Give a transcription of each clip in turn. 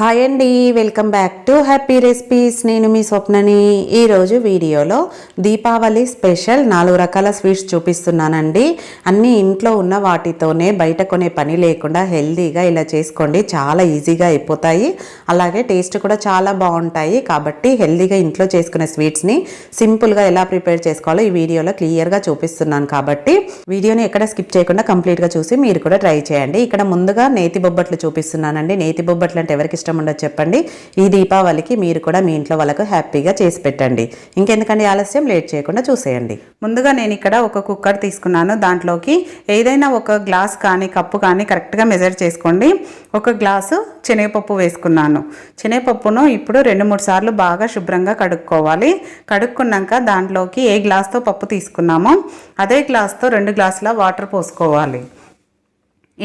Hi అండి welcome back to happy recipes నేను మీ స్వప్నని ఈరోజు వీడియోలో దీపావళి స్పెషల్ నాలుగు రకాల స్వీట్స్ చూపిస్తున్నానండి. అన్నీ ఇంట్లో ఉన్న వాటితోనే బయట కొనే పని లేకుండా హెల్తీగా ఇలా చేసుకోండి. చాలా ఈజీగా అయిపోతాయి. అలాగే టేస్ట్ కూడా చాలా బాగుంటాయి. కాబట్టి హెల్తీగా ఇంట్లో చేసుకునే స్వీట్స్ని సింపుల్గా ఎలా ప్రిపేర్ చేసుకోవాలో ఈ వీడియోలో క్లియర్గా చూపిస్తున్నాను కాబట్టి వీడియోని ఎక్కడ స్కిప్ చేయకుండా కంప్లీట్గా చూసి మీరు కూడా ట్రై చేయండి. ఇక్కడ ముందుగా నేతి బొబ్బట్లు చూపిస్తున్నానండి. నేతి బొబ్బట్లు అంటే ఎవరికి ఇష్టం ఉండదు చెప్పండి. ఈ దీపావళికి మీరు కూడా మీ ఇంట్లో వాళ్ళకు హ్యాపీగా చేసి పెట్టండి. ఇంకెందుకండి ఆలస్యం? లేట్ చేయకుండా చూసేయండి. ముందుగా నేను ఇక్కడ ఒక కుక్కర్ తీసుకున్నాను. దాంట్లోకి ఏదైనా ఒక గ్లాస్ కానీ కప్పు కానీ కరెక్ట్గా మెజర్ చేసుకోండి. ఒక గ్లాసు శనగపప్పు వేసుకున్నాను. శనగపప్పును ఇప్పుడు రెండు మూడు సార్లు బాగా శుభ్రంగా కడుక్కోవాలి. కడుక్కున్నాక దాంట్లోకి ఏ గ్లాస్తో పప్పు తీసుకున్నామో అదే గ్లాస్తో రెండు గ్లాసుల వాటర్ పోసుకోవాలి.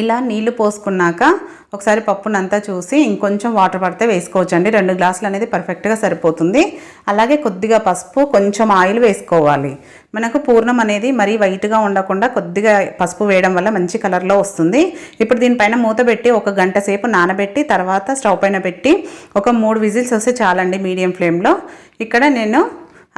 ఇలా నీళ్ళు పోసుకున్నాక ఒకసారి పప్పునంతా చూసి ఇంకొంచెం వాటర్ పడితే వేసుకోవచ్చండి. రెండు గ్లాసులు అనేది పర్ఫెక్ట్గా సరిపోతుంది. అలాగే కొద్దిగా పసుపు కొంచెం ఆయిల్ వేసుకోవాలి. మనకు పూర్ణం అనేది మరీ వైట్గా ఉండకుండా కొద్దిగా పసుపు వేయడం వల్ల మంచి కలర్లో వస్తుంది. ఇప్పుడు దీనిపైన మూత పెట్టి ఒక గంట సేపు నానబెట్టి తర్వాత స్టవ్ పైన పెట్టి ఒక మూడు విజిల్స్ వస్తే చాలండి మీడియం ఫ్లేమ్లో. ఇక్కడ నేను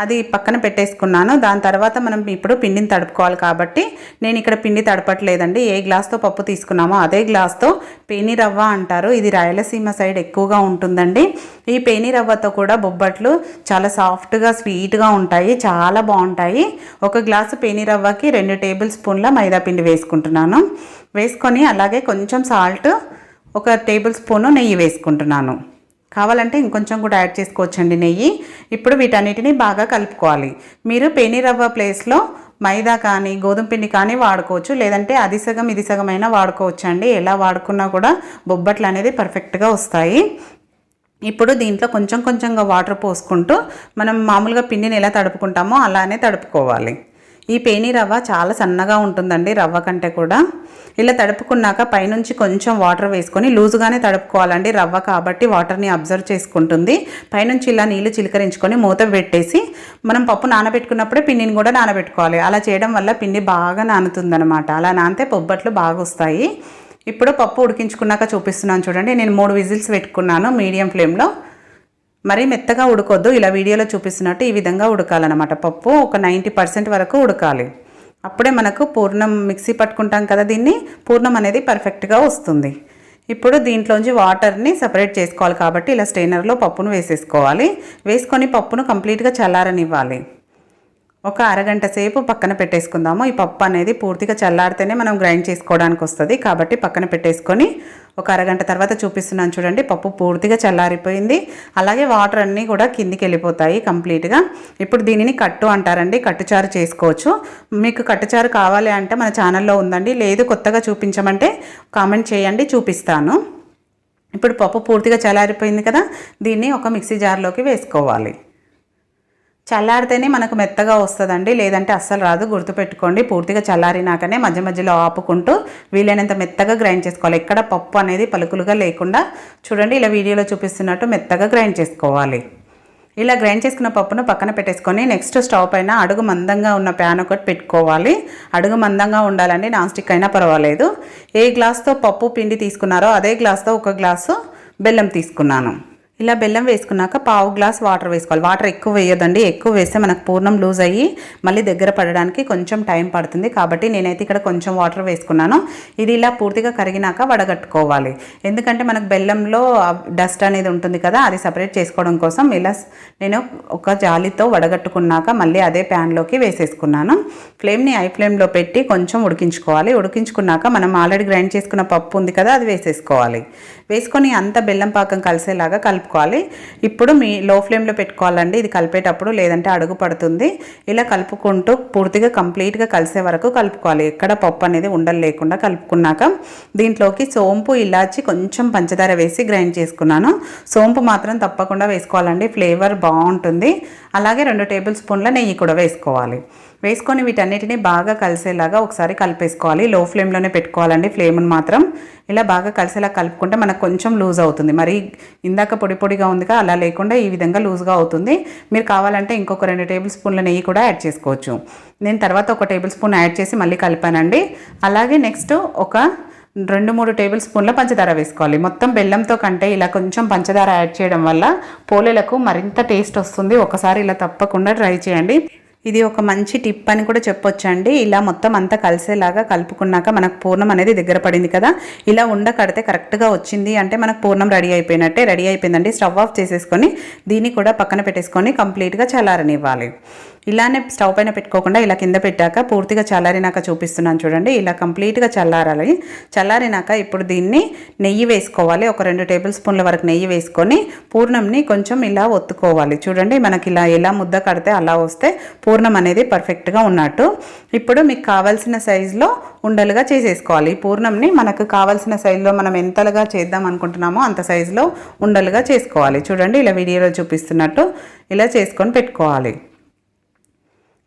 అది పక్కన పెట్టేసుకున్నాను. దాని తర్వాత మనం ఇప్పుడు పిండిని తడుపుకోవాలి కాబట్టి నేను ఇక్కడ పిండి తడపట్లేదండి. ఏ గ్లాస్తో పప్పు తీసుకున్నామో అదే గ్లాస్తో పేనిరవ్వ అంటారు. ఇది రాయలసీమ సైడ్ ఎక్కువగా ఉంటుందండి. ఈ పేనిరవ్వతో కూడా బొబ్బట్లు చాలా సాఫ్ట్గా స్వీట్గా ఉంటాయి. చాలా బాగుంటాయి. ఒక గ్లాసు పేనిరవ్వకి రెండు టేబుల్ స్పూన్ల మైదా పిండి వేసుకుంటున్నాను. వేసుకొని అలాగే కొంచెం సాల్ట్ ఒక టేబుల్ స్పూను నెయ్యి వేసుకుంటున్నాను. కావాలంటే ఇంకొంచెం కూడా యాడ్ చేసుకోవచ్చండి నెయ్యి. ఇప్పుడు వీటన్నిటిని బాగా కలుపుకోవాలి. మీరు పెనిరవ్వ ప్లేస్లో మైదా కానీ గోధుమ పిండి కానీ వాడుకోవచ్చు. లేదంటే అది సగం ఇది సగం అయినా వాడుకోవచ్చు అండి ఎలా వాడుకున్నా కూడా బొబ్బట్లు అనేది పర్ఫెక్ట్గా వస్తాయి. ఇప్పుడు దీంట్లో కొంచెం కొంచెంగా వాటర్ పోసుకుంటూ మనం మామూలుగా పిండిని ఎలా తడుపుకుంటామో అలానే తడుపుకోవాలి. ఈ పేని రవ్వ చాలా సన్నగా ఉంటుందండి రవ్వ కంటే కూడా. ఇలా తడుపుకున్నాక పైనుంచి కొంచెం వాటర్ వేసుకొని లూజుగానే తడుపుకోవాలండి. రవ్వ కాబట్టి వాటర్ని అబ్జర్వ్ చేసుకుంటుంది. పైనుంచి ఇలా నీళ్ళు చిలకరించుకొని మూత పెట్టేసి మనం పప్పు నానబెట్టుకున్నప్పుడే పిండిని కూడా నానబెట్టుకోవాలి. అలా చేయడం వల్ల పిండి బాగా నానుతుందనమాట అలా నానితే పొబ్బట్లు బాగా వస్తాయి. ఇప్పుడు పప్పు ఉడికించుకున్నాక చూపిస్తున్నాను చూడండి. నేను మూడు విజిల్స్ పెట్టుకున్నాను మీడియం ఫ్లేమ్లో. మరీ మెత్తగా ఉడకొద్దు. ఇలా వీడియోలో చూపిస్తున్నట్టు ఈ విధంగా ఉడకాలన్నమాట. పప్పు ఒక నైంటీ పర్సెంట్ వరకు ఉడకాలి. అప్పుడే మనకు పూర్ణం మిక్సీ పట్టుకుంటాం కదా దీన్ని పూర్ణం అనేది పర్ఫెక్ట్గా వస్తుంది. ఇప్పుడు దీంట్లోంచి వాటర్ని సపరేట్ చేసుకోవాలి కాబట్టి ఇలా స్ట్రైనర్లో పప్పును వేసేసుకోవాలి. వేసుకొని పప్పును కంప్లీట్గా చల్లారనివ్వాలి. ఒక అరగంట సేపు పక్కన పెట్టేసుకుందాము. ఈ పప్పు అనేది పూర్తిగా చల్లారితేనే మనం గ్రైండ్ చేసుకోవడానికి వస్తుంది. కాబట్టి పక్కన పెట్టేసుకొని ఒక అరగంట తర్వాత చూపిస్తున్నాను చూడండి. పప్పు పూర్తిగా చల్లారిపోయింది. అలాగే వాటర్ అన్నీ కూడా కిందికి వెళ్ళిపోతాయి కంప్లీట్గా. ఇప్పుడు దీనిని కట్టు అంటారండి. కట్టుచారు చేసుకోవచ్చు. మీకు కట్టుచారు కావాలి అంటే మన ఛానల్లో ఉందండి. లేదు కొత్తగా చూపించమంటే కామెంట్ చేయండి. చూపిస్తాను. ఇప్పుడు పప్పు పూర్తిగా చల్లారిపోయింది కదా. దీన్ని ఒక మిక్సీ జార్లోకి వేసుకోవాలి. చల్లారితేనే మనకు మెత్తగా వస్తుందండి. లేదంటే అస్సలు రాదు. గుర్తుపెట్టుకోండి. పూర్తిగా చల్లారినాకనే మధ్య మధ్యలో ఆపుకుంటూ వీలైనంత మెత్తగా గ్రైండ్ చేసుకోవాలి. ఎక్కడ పప్పు అనేది పలుకులుగా లేకుండా చూడండి ఇలా వీడియోలో చూపిస్తున్నట్టు మెత్తగా గ్రైండ్ చేసుకోవాలి. ఇలా గ్రైండ్ చేసుకున్న పప్పును పక్కన పెట్టేసుకొని నెక్స్ట్ స్టవ్ పైన అడుగు మందంగా ఉన్న ప్యాన్ ఒకటి పెట్టుకోవాలి. అడుగు మందంగా ఉండాలండి. నాన్ స్టిక్ అయినా పర్వాలేదు. ఏ గ్లాస్తో పప్పు పిండి తీసుకున్నారో అదే గ్లాస్తో ఒక గ్లాసు బెల్లం తీసుకున్నాను. ఇలా బెల్లం వేసుకున్నాక పావు గ్లాస్ వాటర్ వేసుకోవాలి. వాటర్ ఎక్కువ వేయొద్దండి. ఎక్కువ వేస్తే మనకు పూర్ణం లూజ్ అయ్యి మళ్ళీ దగ్గర పడడానికి కొంచెం టైం పడుతుంది. కాబట్టి నేనైతే ఇక్కడ కొంచెం వాటర్ వేసుకున్నాను. ఇది ఇలా పూర్తిగా కరిగినాక వడగట్టుకోవాలి. ఎందుకంటే మనకు బెల్లంలో డస్ట్ అనేది ఉంటుంది కదా అది సపరేట్ చేసుకోవడం కోసం ఇలా నేను ఒక జాలితో వడగట్టుకున్నాక మళ్ళీ అదే ప్యాన్లోకి వేసేసుకున్నాను. ఫ్లేమ్ని ఐ ఫ్లేమ్లో పెట్టి కొంచెం ఉడికించుకోవాలి. ఉడికించుకున్నాక మనం ఆల్రెడీ గ్రైండ్ చేసుకున్న పప్పు ఉంది కదా అది వేసేసుకోవాలి. వేసుకొని అంత బెల్లం పాకం కలిసేలాగా కలుపుకోవాలి. ఇప్పుడు మీ లో ఫ్లేమ్లో పెట్టుకోవాలండి. ఇది కలిపేటప్పుడు లేదంటే అడుగు పడుతుంది. ఇలా కలుపుకుంటూ పూర్తిగా కంప్లీట్గా కలిసే వరకు కలుపుకోవాలి. ఎక్కడ పప్పు అనేది ఉండలు లేకుండా కలుపుకున్నాక దీంట్లోకి సోంపు ఇలాచి కొంచెం పంచదార వేసి గ్రైండ్ చేసుకున్నాను. సోంపు మాత్రం తప్పకుండా వేసుకోవాలండి. ఫ్లేవర్ బాగుంటుంది. అలాగే రెండు టేబుల్ స్పూన్ల నెయ్యి కూడా వేసుకోవాలి. వేసుకొని వీటన్నిటిని బాగా కలిసేలాగా ఒకసారి కలిపేసుకోవాలి. లో ఫ్లేమ్లోనే పెట్టుకోవాలండి. ఫ్లేమ్ని మాత్రం ఇలా బాగా కలిసేలా కలుపుకుంటే మనకు కొంచెం లూజ్ అవుతుంది. మరి ఇందాక పొడి పొడిగా ఉందిగా అలా లేకుండా ఈ విధంగా లూజ్గా అవుతుంది. మీరు కావాలంటే ఇంకొక రెండు టేబుల్ స్పూన్ల నెయ్యి కూడా యాడ్ చేసుకోవచ్చు. నేను తర్వాత ఒక టేబుల్ స్పూన్ యాడ్ చేసి మళ్ళీ కలిపానండి. అలాగే నెక్స్ట్ ఒక రెండు మూడు టేబుల్ స్పూన్ల పంచదార వేసుకోవాలి. మొత్తం బెల్లంతో కంటే ఇలా కొంచెం పంచదార యాడ్ చేయడం వల్ల పోలేలకు మరింత టేస్ట్ వస్తుంది. ఒకసారి ఇలా తప్పకుండా ట్రై చేయండి. ఇది ఒక మంచి టిప్ అని కూడా చెప్పొచ్చండి. ఇలా మొత్తం అంతా కలిసేలాగా కలుపుకున్నాక మనకు పూర్ణం అనేది దగ్గర పడింది కదా. ఇలా ఉండ కడితే కరెక్ట్గా వచ్చింది అంటే మనకు పూర్ణం రెడీ అయిపోయినట్టే. రెడీ అయిపోయిందండి. స్టవ్ ఆఫ్ చేసేసుకొని దీన్ని కూడా పక్కన పెట్టేసుకొని కంప్లీట్గా చల్లారనివ్వాలి. ఇలానే స్టవ్ పైన పెట్టుకోకుండా ఇలా కింద పెట్టాక పూర్తిగా చల్లారినాక చూపిస్తున్నాను చూడండి. ఇలా కంప్లీట్గా చల్లారాలి. చల్లారినాక ఇప్పుడు దీన్ని నెయ్యి వేసుకోవాలి. ఒక రెండు టేబుల్ స్పూన్ల వరకు నెయ్యి వేసుకొని పూర్ణంని కొంచెం ఇలా ఒత్తుకోవాలి. చూడండి మనకి ఇలా ఎలా ముద్ద కడితే అలా వస్తే పూర్ణం అనేది పర్ఫెక్ట్గా ఉన్నట్టు. ఇప్పుడు మీకు కావాల్సిన సైజులో ఉండలుగా చేసేసుకోవాలి. ఈ పూర్ణంని మనకు కావాల్సిన సైజులో మనం ఎంతలుగా చేద్దాం అనుకుంటున్నామో అంత సైజులో ఉండలుగా చేసుకోవాలి. చూడండి ఇలా వీడియోలో చూపిస్తున్నట్టు ఇలా చేసుకొని పెట్టుకోవాలి.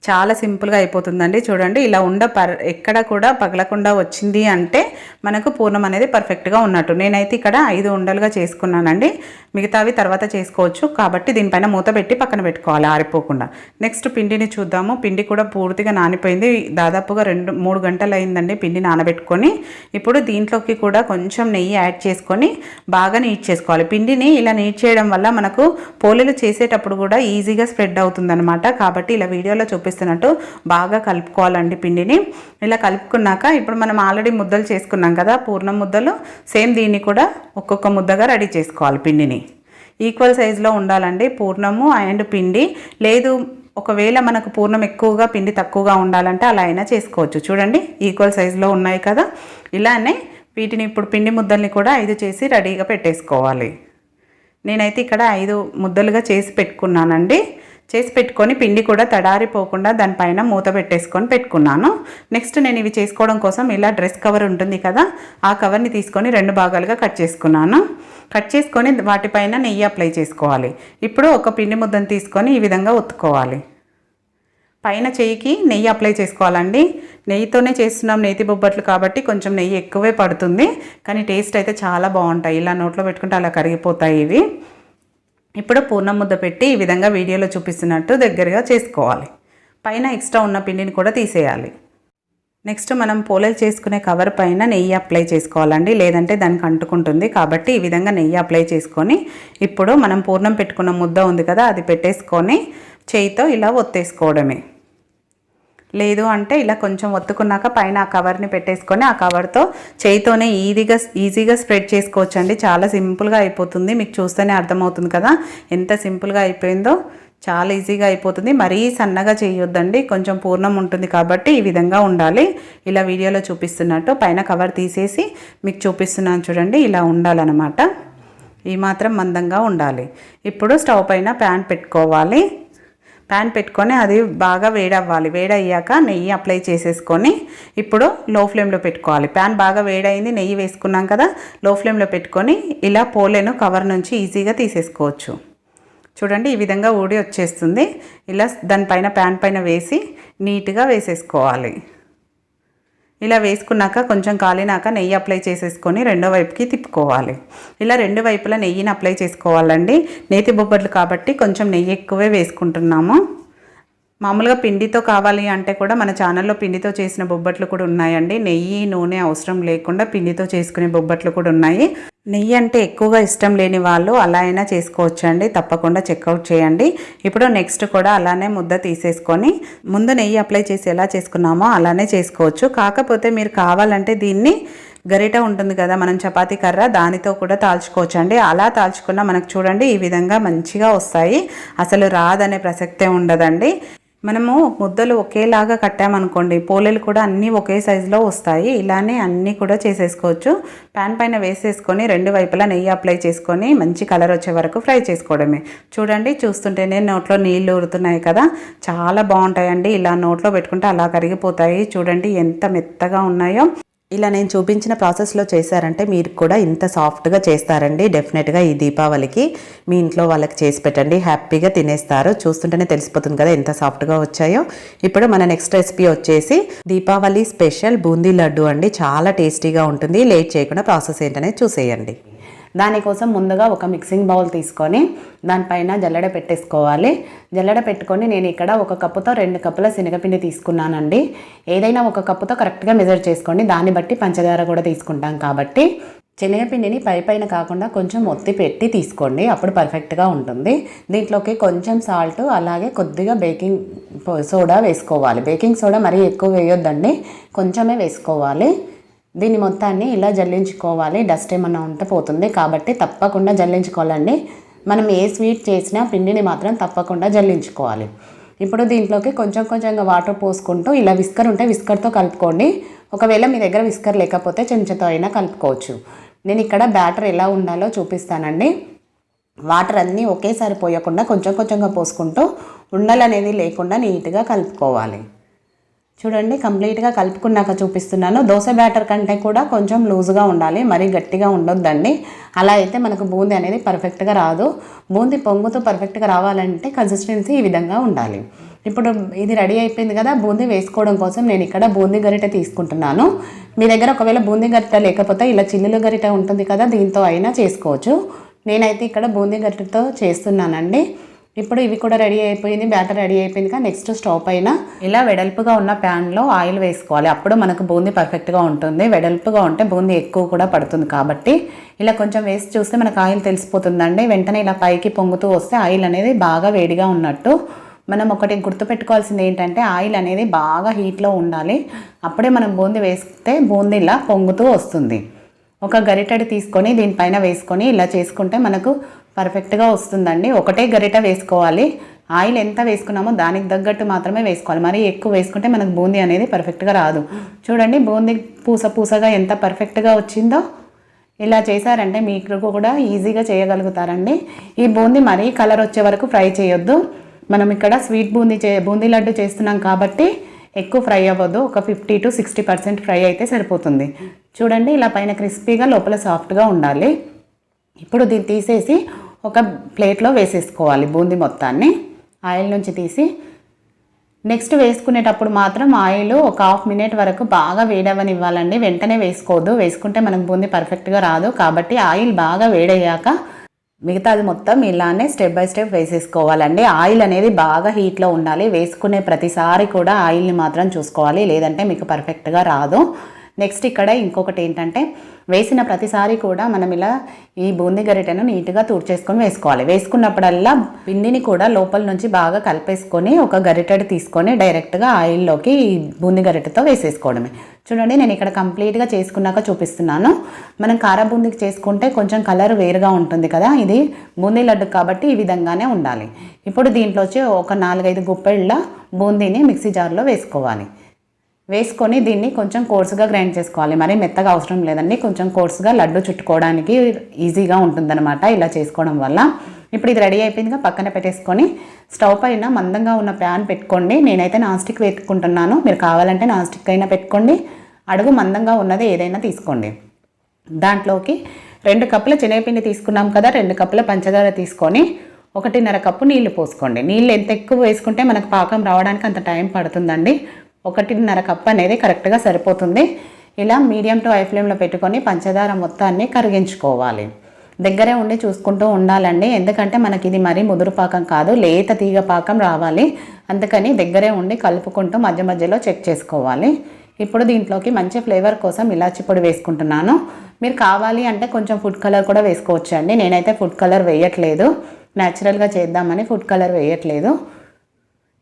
చాలా సింపుల్గా అయిపోతుందండి. చూడండి ఇలా ఉండ పర్ ఎక్కడ కూడా పగలకుండా వచ్చింది అంటే మనకు పూర్ణం అనేది పర్ఫెక్ట్గా ఉన్నట్టు. నేనైతే ఇక్కడ ఐదు ఉండలుగా చేసుకున్నానండి. మిగతావి తర్వాత చేసుకోవచ్చు. కాబట్టి దీనిపైన మూత పెట్టి పక్కన పెట్టుకోవాలి ఆరిపోకుండా. నెక్స్ట్ పిండిని చూద్దాము. పిండి కూడా పూర్తిగా నానిపోయింది. దాదాపుగా రెండు మూడు గంటలు అయిందండి పిండి నానబెట్టుకొని. ఇప్పుడు దీంట్లోకి కూడా కొంచెం నెయ్యి యాడ్ చేసుకొని బాగా నీట్ చేసుకోవాలి. పిండిని ఇలా నీట్ చేయడం వల్ల మనకు పోలేలు చేసేటప్పుడు కూడా ఈజీగా స్ప్రెడ్ అవుతుందన్నమాట. కాబట్టి ఇలా వీడియోలో చూపిస్తున్నట్టు బాగా కలుపుకోవాలండి పిండిని. ఇలా కలుపుకున్నాక ఇప్పుడు మనం ఆల్రెడీ ముద్దలు చేసుకున్నాం కదా పూర్ణం ముద్దలు. సేమ్ దీన్ని కూడా ఒక్కొక్క ముద్దగా రెడీ చేసుకోవాలి పిండిని. ఈక్వల్ సైజులో ఉండాలండి పూర్ణము అండ్ పిండి. లేదు ఒకవేళ మనకు పూర్ణం ఎక్కువగా పిండి తక్కువగా ఉండాలంటే అలా అయినా చేసుకోవచ్చు. చూడండి ఈక్వల్ సైజులో ఉన్నాయి కదా. ఇలానే వీటిని ఇప్పుడు పిండి ముద్దల్ని కూడా ఐదు చేసి రెడీగా పెట్టేసుకోవాలి. నేనైతే ఇక్కడ ఐదు ముద్దలుగా చేసి పెట్టుకున్నానండి. చేసి పెట్టుకొని పిండి కూడా తడారిపోకుండా దానిపైన మూత పెట్టేసుకొని పెట్టుకున్నాను. నెక్స్ట్ నేను ఇవి చేసుకోవడం కోసం ఇలా డ్రెస్ కవర్ ఉంటుంది కదా ఆ కవర్ని తీసుకొని రెండు భాగాలుగా కట్ చేసుకున్నాను. కట్ చేసుకొని వాటిపైన నెయ్యి అప్లై చేసుకోవాలి. ఇప్పుడు ఒక పిండి ముద్దను తీసుకొని ఈ విధంగా ఒత్తుకోవాలి. పైన చెయ్యికి నెయ్యి అప్లై చేసుకోవాలండి. నెయ్యితోనే చేస్తున్నాం నేతి బొబ్బట్లు కాబట్టి కొంచెం నెయ్యి ఎక్కువే పడుతుంది. కానీ టేస్ట్ అయితే చాలా బాగుంటాయి. ఇలా నోట్లో పెట్టుకుంటే అలా కరిగిపోతాయి ఇవి. ఇప్పుడు పూర్ణ ముద్ద పెట్టి ఈ విధంగా వీడియోలో చూపిస్తున్నట్టు దగ్గరగా చేసుకోవాలి. పైన ఎక్స్ట్రా ఉన్న పిండిని కూడా తీసేయాలి. నెక్స్ట్ మనం పోలేలు చేసుకునే కవర్ పైన నెయ్యి అప్లై చేసుకోవాలండి. లేదంటే దానికి అంటుకుంటుంది. కాబట్టి ఈ విధంగా నెయ్యి అప్లై చేసుకొని ఇప్పుడు మనం పూర్ణం పెట్టుకున్న ముద్ద ఉంది కదా అది పెట్టేసుకొని చేయితో ఇలా ఒత్తేసుకోవడమే. లేదు అంటే ఇలా కొంచెం ఒత్తుకున్నాక పైన ఆ కవర్ని పెట్టేసుకొని ఆ కవర్తో చేయితోనే ఈజీగా ఈజీగా స్ప్రెడ్ చేసుకోవచ్చు అండి చాలా సింపుల్గా అయిపోతుంది. మీకు చూస్తేనే అర్థమవుతుంది కదా. ఎంత సింపుల్గా అయిపోయిందో చాలా ఈజీగా అయిపోతుంది. మరీ సన్నగా చేయొద్దండి. కొంచెం పూర్ణం ఉంటుంది కాబట్టి ఈ విధంగా ఉండాలి. ఇలా వీడియోలో చూపిస్తున్నట్టు పైన కవర్ తీసేసి మీకు చూపిస్తున్నాను చూడండి. ఇలా ఉండాలన్నమాట. ఈ మాత్రం మందంగా ఉండాలి. ఇప్పుడు స్టవ్ పైన ప్యాన్ పెట్టుకోవాలి. ప్యాన్ పెట్టుకొని అది బాగా వేడవ్వాలి. వేడయ్యాక నెయ్యి అప్లై చేసేసుకొని ఇప్పుడు లో ఫ్లేమ్లో పెట్టుకోవాలి. ప్యాన్ బాగా వేడైంది నెయ్యి వేసుకున్నాం కదా లో ఫ్లేమ్లో పెట్టుకొని ఇలా పోలేను కవర్ నుంచి ఈజీగా తీసేసుకోవచ్చు. చూడండి ఈ విధంగా ఊడి వచ్చేస్తుంది. ఇలా దానిపైన ప్యాన్ పైన వేసి నీట్గా వేసేసుకోవాలి. ఇలా వేసుకున్నాక కొంచెం కాలినాక నెయ్యి అప్లై చేసేసుకొని రెండో వైపుకి తిప్పుకోవాలి. ఇలా రెండు వైపులా నెయ్యిని అప్లై చేసుకోవాలండి. నేతి బొబ్బట్లు కాబట్టి కొంచెం నెయ్యి ఎక్కువే వేసుకుంటున్నాము. మామూలుగా పిండితో కావాలి అంటే కూడా మన ఛానల్లో పిండితో చేసిన బొబ్బట్లు కూడా ఉన్నాయండి. నెయ్యి నూనె అవసరం లేకుండా పిండితో చేసుకునే బొబ్బట్లు కూడా ఉన్నాయి. నెయ్యి అంటే ఎక్కువగా ఇష్టం లేని వాళ్ళు అలా అయినా చేసుకోవచ్చు అండి తప్పకుండా చెక్అవుట్ చేయండి. ఇప్పుడు నెక్స్ట్ కూడా అలానే ముద్ద తీసేసుకొని ముందు నెయ్యి అప్లై చేసి ఎలా చేసుకున్నామో అలానే చేసుకోవచ్చు. కాకపోతే మీరు కావాలంటే దీన్ని గరిట ఉంటుంది కదా మనం చపాతీ కర్ర దానితో కూడా తాల్చుకోవచ్చు అండి అలా తాల్చుకున్న మనకు చూడండి ఈ విధంగా మంచిగా వస్తాయి. అసలు రాదనే ప్రసక్తే ఉండదండి. మనము ముద్దలు ఒకేలాగా కట్టామనుకోండి పోలేలు కూడా అన్నీ ఒకే సైజులో వస్తాయి. ఇలానే అన్నీ కూడా చేసేసుకోవచ్చు. ప్యాన్ పైన వేసేసుకొని రెండు వైపులా నెయ్యి అప్లై చేసుకొని మంచి కలర్ వచ్చే వరకు ఫ్రై చేసుకోవడమే. చూడండి చూస్తుంటేనే నోట్లో నీళ్ళు ఊరుతున్నాయి కదా. చాలా బాగుంటాయండి. ఇలా నోట్లో పెట్టుకుంటే అలా కరిగిపోతాయి. చూడండి ఎంత మెత్తగా ఉన్నాయో. ఇలా నేను చూపించిన ప్రాసెస్లో చేశారంటే మీరు కూడా ఇంత సాఫ్ట్గా చేస్తారండి. డెఫినెట్గా ఈ దీపావళికి మీ ఇంట్లో వాళ్ళకి చేసి పెట్టండి. హ్యాపీగా తినేస్తారు. చూస్తుంటేనే తెలిసిపోతుంది కదా ఎంత సాఫ్ట్గా వచ్చాయో. ఇప్పుడు మన నెక్స్ట్ రెసిపీ వచ్చేసి దీపావళి స్పెషల్ బూందీ లడ్డు అండి. చాలా టేస్టీగా ఉంటుంది. లేట్ చేయకుండా ప్రాసెస్ ఏంటనేది చూసేయండి. దానికోసం ముందుగా ఒక మిక్సింగ్ బౌల్ తీసుకొని దానిపైన జల్లెడ పెట్టేసుకోవాలి. జల్లెడ పెట్టుకొని నేను ఇక్కడ ఒక కప్పుతో రెండు కప్పుల శనగపిండి తీసుకున్నానండి. ఏదైనా ఒక కప్పుతో కరెక్ట్గా మెజర్ చేసుకోండి. దాన్ని బట్టి పంచదార కూడా తీసుకుంటాం కాబట్టి. శనగపిండిని పై పైన కాకుండా కొంచెం ఒత్తి పెట్టి తీసుకోండి. అప్పుడు పర్ఫెక్ట్గా ఉంటుంది. దీంట్లోకి కొంచెం సాల్ట్ అలాగే కొద్దిగా బేకింగ్ సోడా వేసుకోవాలి. బేకింగ్ సోడా మరీ ఎక్కువ వేయొద్దండి. కొంచెమే వేసుకోవాలి. దీన్ని మొత్తాన్ని ఇలా జల్లించుకోవాలి. డస్ట్ ఏమన్నా ఉంటే పోతుంది. కాబట్టి తప్పకుండా జల్లించుకోవాలండి. మనం ఏ స్వీట్ చేసినా పిండిని మాత్రం తప్పకుండా జల్లించుకోవాలి. ఇప్పుడు దీంట్లోకి కొంచెం కొంచెంగా వాటర్ పోసుకుంటూ ఇలా విస్కర్ ఉంటే విస్కర్తో కలుపుకోండి. ఒకవేళ మీ దగ్గర విస్కర్ లేకపోతే చెంచాతో అయినా కలుపుకోవచ్చు. నేను ఇక్కడ బ్యాటర్ ఎలా ఉండాలో చూపిస్తానండి. వాటర్ అన్నీ ఒకేసారి పోయకుండా కొంచెం కొంచెంగా పోసుకుంటూ ఉండలు అనేది లేకుండా నీట్గా కలుపుకోవాలి. చూడండి కంప్లీట్గా కలుపుకున్నాక చూపిస్తున్నాను. దోశ బ్యాటర్ కంటే కూడా కొంచెం లూజ్గా ఉండాలి మరీ గట్టిగా ఉండొద్దండి. అలా అయితే మనకు బూందీ అనేది పర్ఫెక్ట్గా రాదు. బూందీ పొంగుతూ పర్ఫెక్ట్గా రావాలంటే కన్సిస్టెన్సీ ఈ విధంగా ఉండాలి. ఇప్పుడు ఇది రెడీ అయిపోయింది కదా బూందీ వేసుకోవడం కోసం నేను ఇక్కడ బూందీ గరిటె తీసుకుంటున్నాను. మీ దగ్గర ఒకవేళ బూందీ గరిటె లేకపోతే ఇలా చిల్లులు గరిటె ఉంటుంది కదా దీంతో అయినా చేసుకోవచ్చు. నేనైతే ఇక్కడ బూందీ గరిటెతో చేస్తున్నానండి. ఇప్పుడు ఇవి కూడా రెడీ అయిపోయింది బ్యాటర్ రెడీ అయిపోయింది కానీ నెక్స్ట్ స్టవ్ పైన ఇలా వెడల్పుగా ఉన్న ప్యాన్లో ఆయిల్ వేసుకోవాలి. అప్పుడు మనకు బూందీ పర్ఫెక్ట్గా ఉంటుంది. వెడల్పుగా ఉంటే బూందీ ఎక్కువ కూడా పడుతుంది కాబట్టి ఇలా కొంచెం వేసి చూస్తే మనకు ఆయిల్ తెలిసిపోతుందండి. వెంటనే ఇలా పైకి పొంగుతూ వస్తే ఆయిల్ అనేది బాగా వేడిగా ఉన్నట్టు మనం ఒకటి గుర్తుపెట్టుకోవాల్సింది ఏంటంటే ఆయిల్ అనేది బాగా హీట్లో ఉండాలి. అప్పుడే మనం బూందీ వేస్తే బూందీ ఇలా పొంగుతూ వస్తుంది. ఒక గరిటెడు తీసుకొని దీనిపైన వేసుకొని ఇలా చేసుకుంటే మనకు పర్ఫెక్ట్గా వస్తుందండి. ఒకటే గరిట వేసుకోవాలి. ఆయిల్ ఎంత వేసుకున్నామో దానికి తగ్గట్టు మాత్రమే వేసుకోవాలి. మరి ఎక్కువ వేసుకుంటే మనకు బూందీ అనేది పర్ఫెక్ట్గా రాదు. చూడండి బూందీ పూస పూసగా ఎంత పర్ఫెక్ట్గా వచ్చిందో ఇలా చేశారంటే మీకు కూడా ఈజీగా చేయగలుగుతారండి. ఈ బూందీ మరీ కలర్ వచ్చే వరకు ఫ్రై చేయొద్దు. మనం ఇక్కడ స్వీట్ బూందీ చే బూందీ లడ్డు చేస్తున్నాం కాబట్టి ఎక్కువ ఫ్రై అవ్వద్దు ఒక fifty to sixty percent fry అయితే సరిపోతుంది. చూడండి ఇలా పైన క్రిస్పీగా లోపల సాఫ్ట్గా ఉండాలి. ఇప్పుడు దీన్ని తీసేసి ఒక ప్లేట్లో వేసేసుకోవాలి బూందీ మొత్తాన్ని. ఆయిల్ నుంచి తీసి నెక్స్ట్ వేసుకునేటప్పుడు మాత్రం ఆయిల్ ఒక హాఫ్ మినిట్ వరకు బాగా వేడవనివ్వాలండి. వెంటనే వేసుకోవద్దు. వేసుకుంటే మనకు బూందీ పర్ఫెక్ట్గా రాదు. కాబట్టి ఆయిల్ బాగా వేడయ్యాక మిగతాది మొత్తం ఇలానే స్టెప్ బై స్టెప్ వేసేసుకోవాలండి. ఆయిల్ అనేది బాగా హీట్లో ఉండాలి. వేసుకునే ప్రతిసారి కూడా ఆయిల్ని మాత్రం చూసుకోవాలి. లేదంటే మీకు పర్ఫెక్ట్గా రాదు. నెక్స్ట్ ఇక్కడ ఇంకొకటి ఏంటంటే వేసిన ప్రతిసారి కూడా మనం ఇలా ఈ బూందీ గరిటెను నీట్గా తూడ్చేసుకొని వేసుకోవాలి. వేసుకున్నప్పుడల్లా పిండిని కూడా లోపల నుంచి బాగా కలిపేసుకొని ఒక గరిటెడు తీసుకొని డైరెక్ట్గా ఆయిల్లోకి ఈ బూందీ గరిటెతో వేసేసుకోవడమే. చూడండి నేను ఇక్కడ కంప్లీట్గా చేసుకున్నాక చూపిస్తున్నాను. మనం కార బూందీకి చేసుకుంటే కొంచెం కలర్ వేరుగా ఉంటుంది కదా ఇది బూందీ లడ్డు కాబట్టి ఈ విధంగానే ఉండాలి. ఇప్పుడు దీంట్లో వచ్చి ఒక నాలుగైదు గుప్పెళ్ళ బూందీని మిక్సీ జార్లో వేసుకోవాలి. వేసుకొని దీన్ని కొంచెం కోర్సుగా గ్రైండ్ చేసుకోవాలి. మరి మెత్తగా అవసరం లేదండి. కొంచెం కోర్సుగా లడ్డు చుట్టుకోవడానికి ఈజీగా ఉంటుందన్నమాట ఇలా చేసుకోవడం వల్ల. ఇప్పుడు ఇది రెడీ అయిపోయిందిగా. పక్కన పెట్టేసుకొని స్టవ్ పైన మందంగా ఉన్న ప్యాన్ పెట్టుకోండి. నేనైతే నాన్ స్టిక్ పెట్టుకుంటున్నాను. మీరు కావాలంటే నాన్ స్టిక్ అయినా పెట్టుకోండి. అడుగు మందంగా ఉన్నది ఏదైనా తీసుకోండి. దాంట్లోకి రెండు కప్పుల శనగపిండి తీసుకున్నాం కదా రెండు కప్పుల పంచదార తీసుకొని ఒకటిన్నర కప్పు నీళ్ళు పోసుకోండి. నీళ్ళు ఎంత ఎక్కువ వేసుకుంటే మనకు పాకం రావడానికి అంత టైం పడుతుందండి. ఒకటిన్నర కప్ అనేది కరెక్ట్గా సరిపోతుంది. ఇలా మీడియం టు హై ఫ్లేమ్లో పెట్టుకొని పంచదార మొత్తాన్ని కరిగించుకోవాలి. దగ్గరే ఉండి చూసుకుంటూ ఉండాలండి. ఎందుకంటే మనకి ఇది మరీ ముదురు పాకం కాదు లేత తీగ పాకం రావాలి. అందుకని దగ్గరే ఉండి కలుపుకుంటూ మధ్య మధ్యలో చెక్ చేసుకోవాలి. ఇప్పుడు దీంట్లోకి మంచి ఫ్లేవర్ కోసం ఇలాచి పొడి వేసుకుంటున్నాను. మీరు కావాలి అంటే కొంచెం ఫుడ్ కలర్ కూడా వేసుకోవచ్చు అండి నేనైతే ఫుడ్ కలర్ వేయట్లేదు. న్యాచురల్గా చేద్దామని ఫుడ్ కలర్ వేయట్లేదు.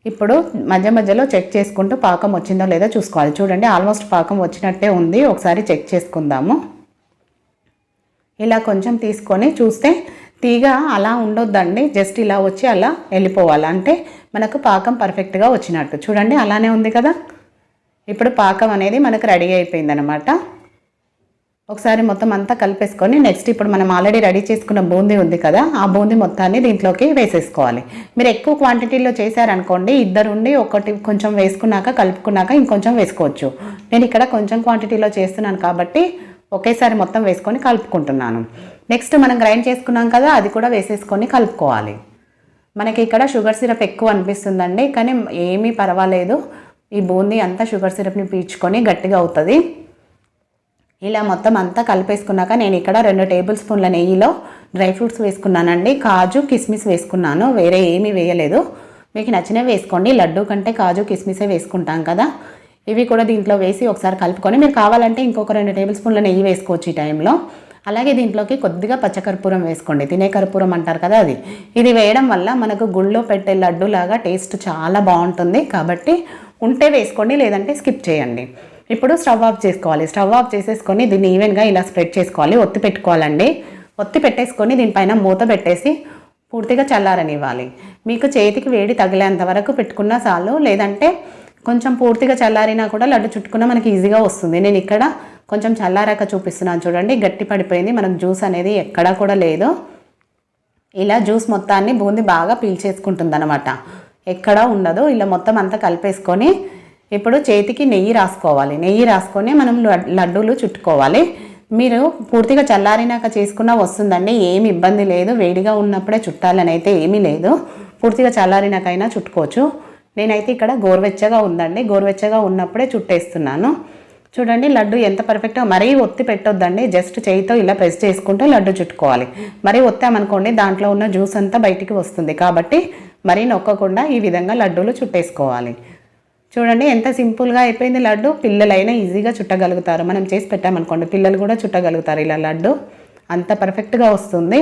ఇప్పుడు మధ్య మధ్యలో చెక్ చేసుకుంటూ పాకం వచ్చిందో లేదో చూసుకోవాలి. చూడండి ఆల్మోస్ట్ పాకం వచ్చినట్టే ఉంది. ఒకసారి చెక్ చేసుకుందాము. ఇలా కొంచెం తీసుకొని చూస్తే తీగ అలా ఉండొద్దండి. జస్ట్ ఇలా వచ్చి అలా వెళ్ళిపోవాలి. అంటే మనకు పాకం పర్ఫెక్ట్గా వచ్చినట్టు. చూడండి అలానే ఉంది కదా? ఇప్పుడు పాకం అనేది మనకు రెడీ అయిపోయిందనమాట ఒకసారి మొత్తం అంతా కలిపేసుకొని నెక్స్ట్ ఇప్పుడు మనం ఆల్రెడీ రెడీ చేసుకున్న బూందీ ఉంది కదా ఆ బూందీ మొత్తాన్ని దీంట్లోకి వేసేసుకోవాలి. మీరు ఎక్కువ క్వాంటిటీలో చేశారనుకోండి ఇద్దరు ఉండి ఒకటి కొంచెం వేసుకున్నాక కలుపుకున్నాక ఇంకొంచెం వేసుకోవచ్చు. నేను ఇక్కడ కొంచెం క్వాంటిటీలో చేస్తున్నాను కాబట్టి ఒకేసారి మొత్తం వేసుకొని కలుపుకుంటున్నాను. నెక్స్ట్ మనం గ్రైండ్ చేసుకున్నాం కదా అది కూడా వేసేసుకొని కలుపుకోవాలి. మనకి ఇక్కడ షుగర్ సిరప్ ఎక్కువ అనిపిస్తుందండి కానీ ఏమీ పర్వాలేదు. ఈ బూందీ అంతా షుగర్ సిరప్ని పీల్చుకొని గట్టిగా అవుతుంది. ఇలా మొత్తం అంతా కలిపేసుకున్నాక నేను ఇక్కడ రెండు టేబుల్ స్పూన్ల నెయ్యిలో డ్రై ఫ్రూట్స్ వేసుకున్నానండి. కాజు కిస్మిస్ వేసుకున్నాను. వేరే ఏమీ వేయలేదు. మీకు నచ్చినవి వేసుకోండి. లడ్డు కంటే కాజు కిస్మిసే వేసుకుంటాం కదా. ఇవి కూడా దీంట్లో వేసి ఒకసారి కలుపుకొని మీరు కావాలంటే ఇంకొక రెండు టేబుల్ స్పూన్ల నెయ్యి వేసుకోవచ్చు ఈ టైంలో. అలాగే దీంట్లోకి కొద్దిగా పచ్చకర్పూరం వేసుకోండి. తినే కర్పూరం అంటారు కదా అది. ఇది వేయడం వల్ల మనకు గుళ్ళో పెట్టే లడ్డులాగా టేస్ట్ చాలా బాగుంటుంది. కాబట్టి ఉంటే వేసుకోండి లేదంటే స్కిప్ చేయండి. ఇప్పుడు స్టవ్ ఆఫ్ చేసుకోవాలి. స్టవ్ ఆఫ్ చేసేసుకొని దీన్ని ఈవెన్గా ఇలా స్ప్రెడ్ చేసుకోవాలి. ఒత్తి పెట్టుకోవాలండి. ఒత్తి పెట్టేసుకొని దీనిపైన మూత పెట్టేసి పూర్తిగా చల్లారనివ్వాలి. మీకు చేతికి వేడి తగిలేంత వరకు పెట్టుకున్నా చాలు. లేదంటే కొంచెం పూర్తిగా చల్లారినా కూడా లడ్డు చుట్టుకున్నా మనకి ఈజీగా వస్తుంది. నేను ఇక్కడ కొంచెం చల్లారాక చూపిస్తున్నాను చూడండి. గట్టి పడిపోయింది. మనకు జ్యూస్ అనేది ఎక్కడా కూడా లేదు. ఇలా జ్యూస్ మొత్తాన్ని బూంది బాగా పీల్చేసుకుంటుంది అనమాట ఎక్కడా ఉండదు. ఇలా మొత్తం అంతా కలిపేసుకొని ఇప్పుడు చేతికి నెయ్యి రాసుకోవాలి. నెయ్యి రాసుకొని మనం లడ్డూలు చుట్టుకోవాలి. మీరు పూర్తిగా చల్లారినాక చేసుకున్నా వస్తుందండి. ఏమి ఇబ్బంది లేదు. వేడిగా ఉన్నప్పుడే చుట్టాలని అయితే ఏమీ లేదు. పూర్తిగా చల్లారినాకైనా చుట్టుకోవచ్చు. నేనైతే ఇక్కడ గోరువెచ్చగా ఉందండి. గోరువెచ్చగా ఉన్నప్పుడే చుట్టేస్తున్నాను. చూడండి లడ్డు ఎంత పర్ఫెక్ట్గా మరీ ఒత్తి పెట్టొద్దండి. జస్ట్ చేయితో ఇలా ప్రెస్ చేసుకుంటూ లడ్డు చుట్టుకోవాలి. మరీ ఒత్తామనుకోండి దాంట్లో ఉన్న జ్యూస్ అంతా బయటికి వస్తుంది. కాబట్టి మరీ నొక్కకుండా ఈ విధంగా లడ్డూలు చుట్టేసుకోవాలి. చూడండి ఎంత సింపుల్గా అయిపోయింది లడ్డు. పిల్లలైనా ఈజీగా చుట్టగలుగుతారు. మనం చేసి పెట్టామనుకోండి పిల్లలు కూడా చుట్టగలుగుతారు ఇలా లడ్డు. అంత పర్ఫెక్ట్గా వస్తుంది.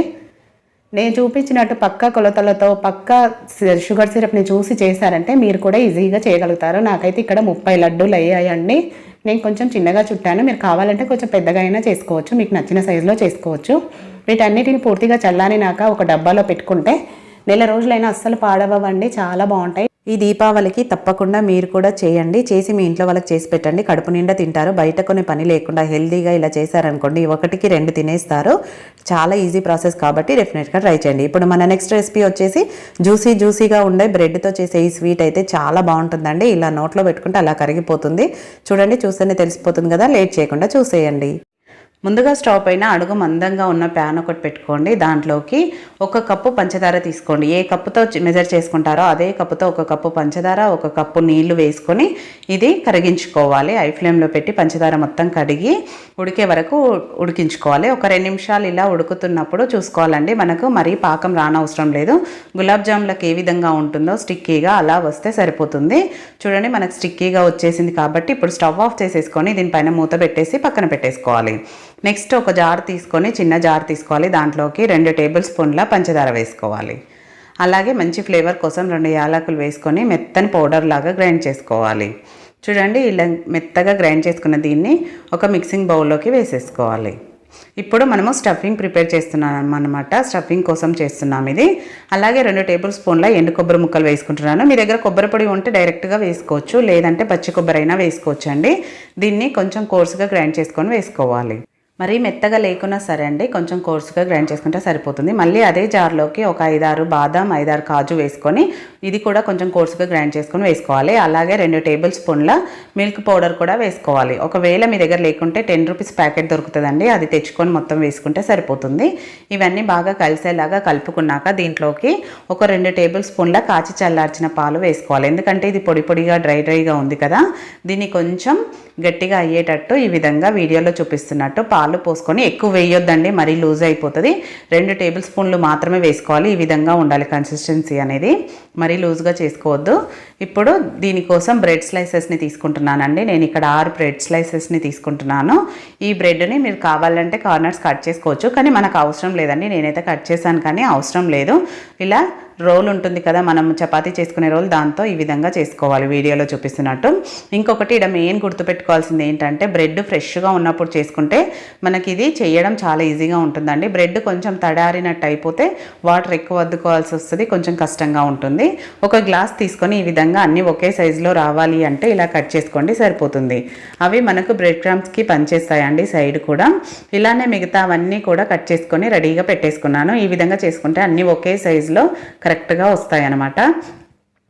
నేను చూపించినట్టు పక్క కొలతలతో పక్క షుగర్ సిరప్ని చూసి చేశారంటే మీరు కూడా ఈజీగా చేయగలుగుతారు. నాకైతే ఇక్కడ ముప్పై లడ్డూలు అయ్యాయండి. నేను కొంచెం చిన్నగా చుట్టాను. మీరు కావాలంటే కొంచెం పెద్దగా అయినా చేసుకోవచ్చు. మీకు నచ్చిన సైజులో చేసుకోవచ్చు. వీటన్నిటిని పూర్తిగా చల్లారినాక ఒక డబ్బాలో పెట్టుకుంటే నెల రోజులైనా అస్సలు పాడవండి చాలా బాగుంటాయి. ఈ దీపావళికి తప్పకుండా మీరు కూడా చేయండి. చేసి మీ ఇంట్లో వాళ్ళకి చేసి పెట్టండి. కడుపు నిండా తింటారు. బయట కొన్ని పని లేకుండా హెల్తీగా ఇలా చేశారనుకోండి ఒకటికి రెండు తినేస్తారు. చాలా ఈజీ ప్రాసెస్ కాబట్టి డెఫినెట్గా ట్రై చేయండి. ఇప్పుడు మన నెక్స్ట్ రెసిపీ వచ్చేసి జ్యూసీ జ్యూసీగా ఉండే బ్రెడ్తో చేసే ఈ స్వీట్ అయితే చాలా బాగుంటుందండి. ఇలా నోట్లో పెట్టుకుంటే అలా కరిగిపోతుంది. చూడండి చూస్తేనే తెలిసిపోతుంది కదా. లేట్ చేయకుండా చూసేయండి. ముందుగా స్టవ్ పైన అడుగు మందంగా ఉన్న ప్యాన్ ఒకటి పెట్టుకోండి. దాంట్లోకి ఒక కప్పు పంచదార తీసుకోండి. ఏ కప్పుతో మెజర్ చేసుకుంటారో అదే కప్పుతో ఒక కప్పు పంచదార ఒక కప్పు నీళ్ళు వేసుకొని ఇది కరిగించుకోవాలి. ఐ ఫ్లేమ్లో పెట్టి పంచదార మొత్తం కడిగి ఉడికే వరకు ఉడికించుకోవాలి. ఒక రెండు నిమిషాలు ఇలా ఉడుకుతున్నప్పుడు చూసుకోవాలండి. మనకు మరీ పాకం రానవసరం లేదు. గులాబ్ జాములకు ఏ విధంగా ఉంటుందో స్టిక్కీగా అలా వస్తే సరిపోతుంది. చూడండి మనకు స్టిక్కీగా వచ్చేసింది కాబట్టి ఇప్పుడు స్టవ్ ఆఫ్ చేసేసుకొని దీనిపైన మూత పెట్టేసి పక్కన పెట్టేసుకోవాలి. నెక్స్ట్ ఒక జార్ తీసుకొని చిన్న జార్ తీసుకోవాలి. దాంట్లోకి రెండు టేబుల్ స్పూన్ల పంచదార వేసుకోవాలి. అలాగే మంచి ఫ్లేవర్ కోసం రెండు యాలకులు వేసుకొని మెత్తని పౌడర్ లాగా గ్రైండ్ చేసుకోవాలి. చూడండి ఇలా మెత్తగా గ్రైండ్ చేసుకున్న దీన్ని ఒక మిక్సింగ్ బౌల్లోకి వేసేసుకోవాలి. ఇప్పుడు మనము స్టఫింగ్ ప్రిపేర్ చేస్తున్నాం అనమాట స్టఫింగ్ కోసం చేస్తున్నాం ఇది. అలాగే రెండు టేబుల్ స్పూన్ల ఎండు కొబ్బరి ముక్కలు వేసుకుంటున్నాను. మీ దగ్గర కొబ్బరి పొడి ఉంటే డైరెక్ట్గా వేసుకోవచ్చు. లేదంటే పచ్చి కొబ్బరి అయినా వేసుకోవచ్చు అండి దీన్ని కొంచెం కోర్సుగా గ్రైండ్ చేసుకొని వేసుకోవాలి. మరీ మెత్తగా లేకున్నా సరే అండి కొంచెం కోర్సుగా గ్రైండ్ చేసుకుంటే సరిపోతుంది. మళ్ళీ అదే జార్లోకి ఒక ఐదారు బాదం ఐదారు కాజు వేసుకొని ఇది కూడా కొంచెం కోర్సుగా గ్రైండ్ చేసుకొని వేసుకోవాలి. అలాగే రెండు టేబుల్ స్పూన్ల మిల్క్ పౌడర్ కూడా వేసుకోవాలి. ఒకవేళ మీ దగ్గర లేకుంటే టెన్ రూపీస్ ప్యాకెట్ దొరుకుతుందండి అది తెచ్చుకొని మొత్తం వేసుకుంటే సరిపోతుంది. ఇవన్నీ బాగా కలిసేలాగా కలుపుకున్నాక దీంట్లోకి ఒక రెండు టేబుల్ స్పూన్ల కాచి చల్లార్చిన పాలు వేసుకోవాలి. ఎందుకంటే ఇది పొడి పొడిగా డ్రై డ్రైగా ఉంది కదా దీన్ని కొంచెం గట్టిగా అయ్యేటట్టు ఈ విధంగా వీడియోలో చూపిస్తున్నట్టు పాలు పోసుకొని ఎక్కువ వేయొద్దండి మరీ లూజ్ అయిపోతుంది. రెండు టేబుల్ స్పూన్లు మాత్రమే వేసుకోవాలి ఈ విధంగా ఉండాలి కన్సిస్టెన్సీ అనేది. మరీ లూజ్గా చేసుకోవద్దు. ఇప్పుడు దీనికోసం బ్రెడ్ స్లైసెస్ని తీసుకుంటున్నానండి. నేను ఇక్కడ ఆరు బ్రెడ్ స్లైసెస్ని తీసుకుంటున్నాను. ఈ బ్రెడ్ని మీరు కావాలంటే కార్నర్స్ కట్ చేసుకోవచ్చు కానీ మనకు అవసరం లేదండి. నేనైతే కట్ చేశాను కానీ అవసరం లేదు. ఇలా రోల్ ఉంటుంది కదా మనం చపాతీ చేసుకునే రోల్ దాంతో ఈ విధంగా చేసుకోవాలి వీడియోలో చూపిస్తున్నట్టు. ఇంకొకటి ఇక్కడ మెయిన్ గుర్తుపెట్టుకోవాల్సింది ఏంటంటే బ్రెడ్ ఫ్రెష్గా ఉన్నప్పుడు చేసుకుంటే మనకి ఇది చేయడం చాలా ఈజీగా ఉంటుందండి. బ్రెడ్ కొంచెం తడారినట్టు అయిపోతే వాటర్ ఎక్కువ అద్దుకోవాల్సి వస్తుంది కొంచెం కష్టంగా ఉంటుంది. ఒక గ్లాస్ తీసుకొని ఈ విధంగా అన్నీ ఒకే సైజులో రావాలి అంటే ఇలా కట్ చేసుకోండి సరిపోతుంది. అవి మనకు బ్రెడ్ క్రమ్స్కి పనిచేస్తాయండి సైడ్ కూడా. ఇలానే మిగతా అవన్నీ కూడా కట్ చేసుకొని రెడీగా పెట్టేసుకున్నాను. ఈ విధంగా చేసుకుంటే అన్నీ ఒకే సైజులో కరెక్ట్గా వస్తాయన్నమాట.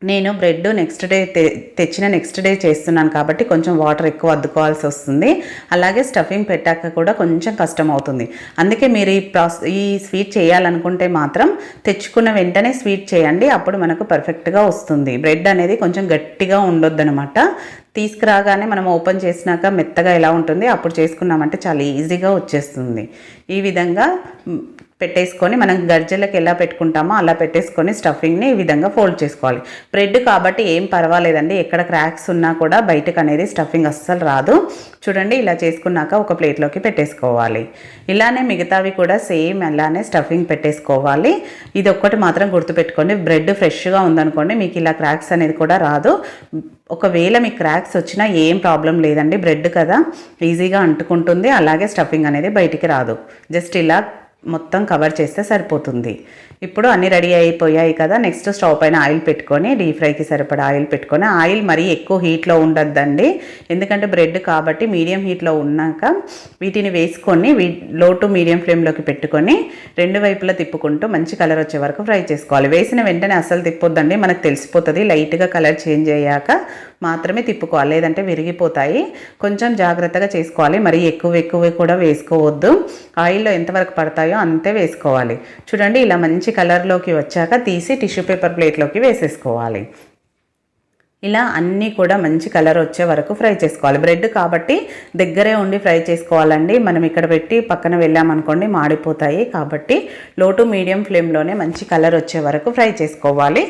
నేను బ్రెడ్ నెక్స్ట్ డే తె- తెచ్చిన నెక్స్ట్ డే చేస్తున్నాను కాబట్టి కొంచెం వాటర్ ఎక్కువ అద్దుకోవాల్సి వస్తుంది. అలాగే స్టఫింగ్ పెట్టాక కూడా కొంచెం కష్టం అవుతుంది. అందుకే మీరు ఈ ప్రాస్ ఈ స్వీట్ చేయాలనుకుంటే మాత్రం తెచ్చుకున్న వెంటనే స్వీట్ చేయండి. అప్పుడు మనకు పర్ఫెక్ట్గా వస్తుంది. బ్రెడ్ అనేది కొంచెం గట్టిగా ఉండొద్దనమాట తీసుకురాగానే మనం ఓపెన్ చేసినాక మెత్తగా ఎలా ఉంటుంది అప్పుడు చేసుకున్నామంటే చాలా ఈజీగా వచ్చేస్తుంది. ఈ విధంగా పెట్టేసుకొని మనం గర్జలకు ఎలా పెట్టుకుంటామో అలా పెట్టేసుకొని స్టఫింగ్ని ఈ విధంగా ఫోల్డ్ చేసుకోవాలి. బ్రెడ్ కాబట్టి ఏం పర్వాలేదండి. ఎక్కడ క్రాక్స్ ఉన్నా కూడా బయటకు అనేది స్టఫింగ్ అస్సలు రాదు. చూడండి ఇలా చేసుకున్నాక ఒక ప్లేట్లోకి పెట్టేసుకోవాలి. ఇలానే మిగతావి కూడా సేమ్ అలానే స్టఫింగ్ పెట్టేసుకోవాలి. ఇది ఒక్కటి మాత్రం గుర్తుపెట్టుకోండి. బ్రెడ్ ఫ్రెష్గా ఉందనుకోండి మీకు ఇలా క్రాక్స్ అనేది కూడా రాదు. ఒకవేళ మీకు క్రాక్స్ వచ్చినా ఏం ప్రాబ్లం లేదండి. బ్రెడ్ కదా ఈజీగా అంటుకుంటుంది. అలాగే స్టఫింగ్ అనేది బయటికి రాదు. జస్ట్ ఇలా మొత్తం కవర్ చేస్తే సరిపోతుంది. ఇప్పుడు అన్నీ రెడీ అయిపోయాయి కదా నెక్స్ట్ స్టవ్ పైన ఆయిల్ పెట్టుకొని డీప్ ఫ్రైకి సరిపడా ఆయిల్ పెట్టుకొని ఆయిల్ మరీ ఎక్కువ హీట్లో ఉండద్దండి. ఎందుకంటే బ్రెడ్ కాబట్టి మీడియం హీట్లో ఉన్నాక వీటిని వేసుకొని వీ లో టు మీడియం ఫ్లేమ్లోకి పెట్టుకొని రెండు వైపులా తిప్పుకుంటూ మంచి కలర్ వచ్చే వరకు ఫ్రై చేసుకోవాలి. వేసిన వెంటనే అస్సలు తిప్పొద్దండి మనకు తెలిసిపోతుంది. లైట్గా కలర్ చేంజ్ అయ్యాక మాత్రమే తిప్పుకోవాలి. లేదంటే విరిగిపోతాయి. కొంచెం జాగ్రత్తగా చేసుకోవాలి. మరి ఎక్కువ ఎక్కువ కూడా వేసుకోవద్దు. ఆయిల్లో ఎంతవరకు పడతాయో అంతే వేసుకోవాలి. చూడండి ఇలా మంచి కలర్లోకి వచ్చాక తీసి టిష్యూ పేపర్ ప్లేట్లోకి వేసేసుకోవాలి. ఇలా అన్నీ కూడా మంచి కలర్ వచ్చే వరకు ఫ్రై చేసుకోవాలి. బ్రెడ్ కాబట్టి దగ్గరే ఉండి ఫ్రై చేసుకోవాలండి. మనం ఇక్కడ పెట్టి పక్కన వెళ్ళామనుకోండి మాడిపోతాయి. కాబట్టి లో టు మీడియం ఫ్లేమ్లోనే మంచి కలర్ వచ్చే వరకు ఫ్రై చేసుకోవాలి.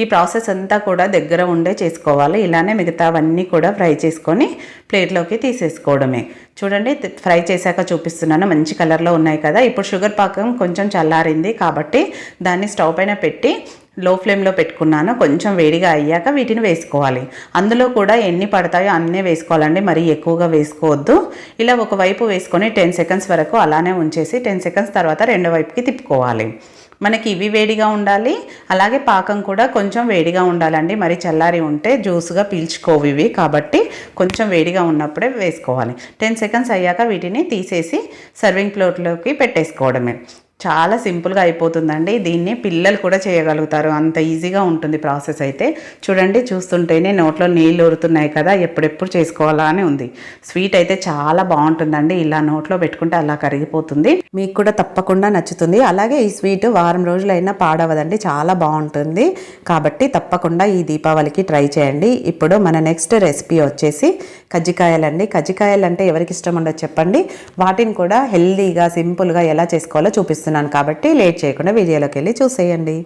ఈ ప్రాసెస్ అంతా కూడా దగ్గర ఉండే చేసుకోవాలి. ఇలానే మిగతావన్నీ కూడా ఫ్రై చేసుకొని ప్లేట్లోకి తీసేసుకోవడమే. చూడండి ఫ్రై చేశాక చూపిస్తున్నాను. మంచి కలర్లో ఉన్నాయి కదా. ఇప్పుడు షుగర్ పాకం కొంచెం చల్లారింది కాబట్టి దాన్ని స్టవ్ పైన పెట్టి లో ఫ్లేమ్లో పెట్టుకున్నాను. కొంచెం వేడిగా అయ్యాక వీటిని వేసుకోవాలి. అందులో కూడా ఎన్ని పడతాయో అన్నీ వేసుకోవాలండి. మరీ ఎక్కువగా వేసుకోవద్దు. ఇలా ఒక వైపు వేసుకొని టెన్ సెకండ్స్ వరకు అలానే ఉంచేసి టెన్ సెకండ్స్ తర్వాత రెండో వైపుకి తిప్పుకోవాలి. మనకి ఇవి వేడిగా ఉండాలి. అలాగే పాకం కూడా కొంచెం వేడిగా ఉండాలండి. మరి చల్లారి ఉంటే జ్యూస్గా పీల్చుకోవు ఇవి. కాబట్టి కొంచెం వేడిగా ఉన్నప్పుడే వేసుకోవాలి. టెన్ సెకండ్స్ అయ్యాక వీటిని తీసేసి సర్వింగ్ ప్లేట్లోకి పెట్టేసుకోవడమే. చాలా సింపుల్గా అయిపోతుందండి. దీన్ని పిల్లలు కూడా చేయగలుగుతారు. అంత ఈజీగా ఉంటుంది ప్రాసెస్ అయితే. చూడండి చూస్తుంటేనే నోట్లో నీళ్ళు ఊరుతున్నాయి కదా ఎప్పుడెప్పుడు చేసుకోవాలా అని ఉంది. స్వీట్ అయితే చాలా బాగుంటుందండి. ఇలా నోట్లో పెట్టుకుంటే అలా కరిగిపోతుంది. మీకు కూడా తప్పకుండా నచ్చుతుంది. అలాగే ఈ స్వీట్ వారం రోజులైనా పాడవదండి. చాలా బాగుంటుంది. కాబట్టి తప్పకుండా ఈ దీపావళికి ట్రై చేయండి. ఇప్పుడు మన నెక్స్ట్ రెసిపీ వచ్చేసి కజ్జికాయలండి. కజ్జికాయలు అంటే ఎవరికి ఇష్టం ఉండదు చెప్పండి. వాటిని కూడా హెల్దీగా సింపుల్గా ఎలా చేసుకోవాలో చూపిస్తుంది చేస్తున్నాను కాబట్టి లేట్ చేయకుండా వీడియోలోకి వెళ్ళి చూసేయండి.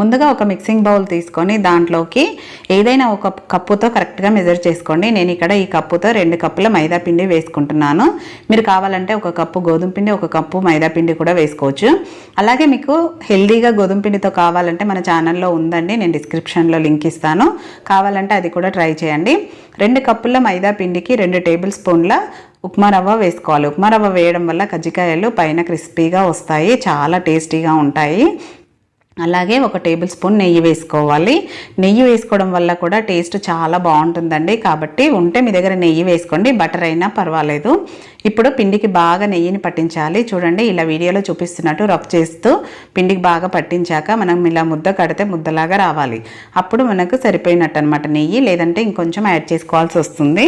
ముందుగా ఒక మిక్సింగ్ బౌల్ తీసుకొని దాంట్లోకి ఏదైనా ఒక కప్పుతో కరెక్ట్గా మెజర్ చేసుకోండి. నేను ఇక్కడ ఈ కప్పుతో రెండు కప్పుల మైదా పిండి వేసుకుంటున్నాను. మీరు కావాలంటే ఒక కప్పు గోధుమ పిండి ఒక కప్పు మైదా పిండి కూడా వేసుకోవచ్చు. అలాగే మీకు హెల్దీగా గోధుమ పిండితో కావాలంటే మన ఛానల్లో ఉందండి. నేను డిస్క్రిప్షన్లో లింక్ ఇస్తాను. కావాలంటే అది కూడా ట్రై చేయండి. రెండు కప్పుల మైదా పిండికి రెండు టేబుల్ స్పూన్ల ఉప్మా రవ్వ వేసుకోవాలి. ఉప్మా రవ్వ వేయడం వల్ల కజ్జికాయలు పైన క్రిస్పీగా వస్తాయి. చాలా టేస్టీగా ఉంటాయి. అలాగే ఒక టేబుల్ స్పూన్ నెయ్యి వేసుకోవాలి. నెయ్యి వేసుకోవడం వల్ల కూడా టేస్ట్ చాలా బాగుంటుందండి. కాబట్టి ఉంటే మీ దగ్గర నెయ్యి వేసుకోండి. బటర్ అయినా పర్వాలేదు. ఇప్పుడు పిండికి బాగా నెయ్యిని పట్టించాలి. చూడండి ఇలా వీడియోలో చూపిస్తున్నట్టు రఫ్ చేస్తూ పిండికి బాగా పట్టించాక మనం ఇలా ముద్ద కడితే ముద్దలాగా రావాలి. అప్పుడు మనకు సరిపోయినట్టు అనమాట నెయ్యి. లేదంటే ఇంకొంచెం యాడ్ చేసుకోవాల్సి వస్తుంది.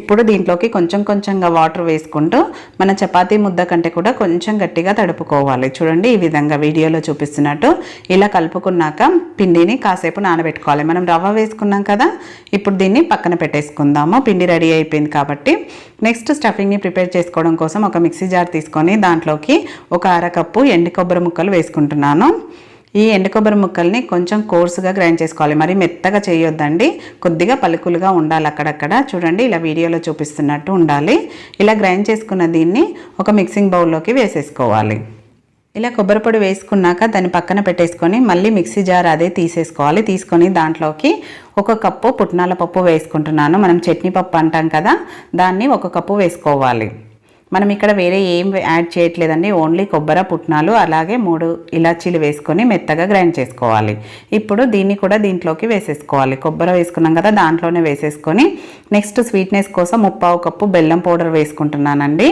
ఇప్పుడు దీంట్లోకి కొంచెం కొంచెంగా వాటర్ వేసుకుంటూ మన చపాతీ ముద్ద కంటే కూడా కొంచెం గట్టిగా తడుపుకోవాలి. చూడండి ఈ విధంగా వీడియోలో చూపిస్తున్నట్టు ఇలా కలుపుకున్నాక పిండిని కాసేపు నానబెట్టుకోవాలి. మనం రవ్వ వేసుకున్నాం కదా ఇప్పుడు దీన్ని పక్కన పెట్టేసుకుందాము. పిండి రెడీ అయిపోయింది కాబట్టి నెక్స్ట్ స్టఫింగ్ని ప్రిపేర్ చేసుకోవడం కోసం ఒక మిక్సీ జార్ తీసుకొని దాంట్లోకి ఒక అరకప్పు ఎండు కొబ్బరి ముక్కలు వేసుకుంటున్నాను. ఈ ఎండు కొబ్బరి ముక్కల్ని కొంచెం కోర్సుగా గ్రైండ్ చేసుకోవాలి. మరి మెత్తగా చేయొద్దండి. కొద్దిగా పలుకులుగా ఉండాలి అక్కడక్కడ. చూడండి ఇలా వీడియోలో చూపిస్తున్నట్టు ఉండాలి. ఇలా గ్రైండ్ చేసుకున్న దీన్ని ఒక మిక్సింగ్ బౌల్లోకి వేసేసుకోవాలి. ఇలా కొబ్బరి పొడి వేసుకున్నాక దాన్ని పక్కన పెట్టేసుకొని మళ్ళీ మిక్సీ జార్ అదే తీసేసుకోవాలి. తీసుకొని దాంట్లోకి ఒక కప్పు పుట్నాల పప్పు వేసుకుంటున్నాను. మనం చట్నీ పప్పు అంటాం కదా దాన్ని ఒక కప్పు వేసుకోవాలి. మనం ఇక్కడ వేరే ఏం యాడ్ చేయట్లేదండి. ఓన్లీ కొబ్బరి పుట్నాలు అలాగే మూడు ఇలాచీలు వేసుకొని మెత్తగా గ్రైండ్ చేసుకోవాలి. ఇప్పుడు దీన్ని కూడా దీంట్లోకి వేసేసుకోవాలి. కొబ్బరి వేసుకున్నాం కదా దాంట్లోనే వేసేసుకొని నెక్స్ట్ స్వీట్నెస్ కోసం ముప్పావు కప్పు బెల్లం పౌడర్ వేసుకుంటున్నానండి.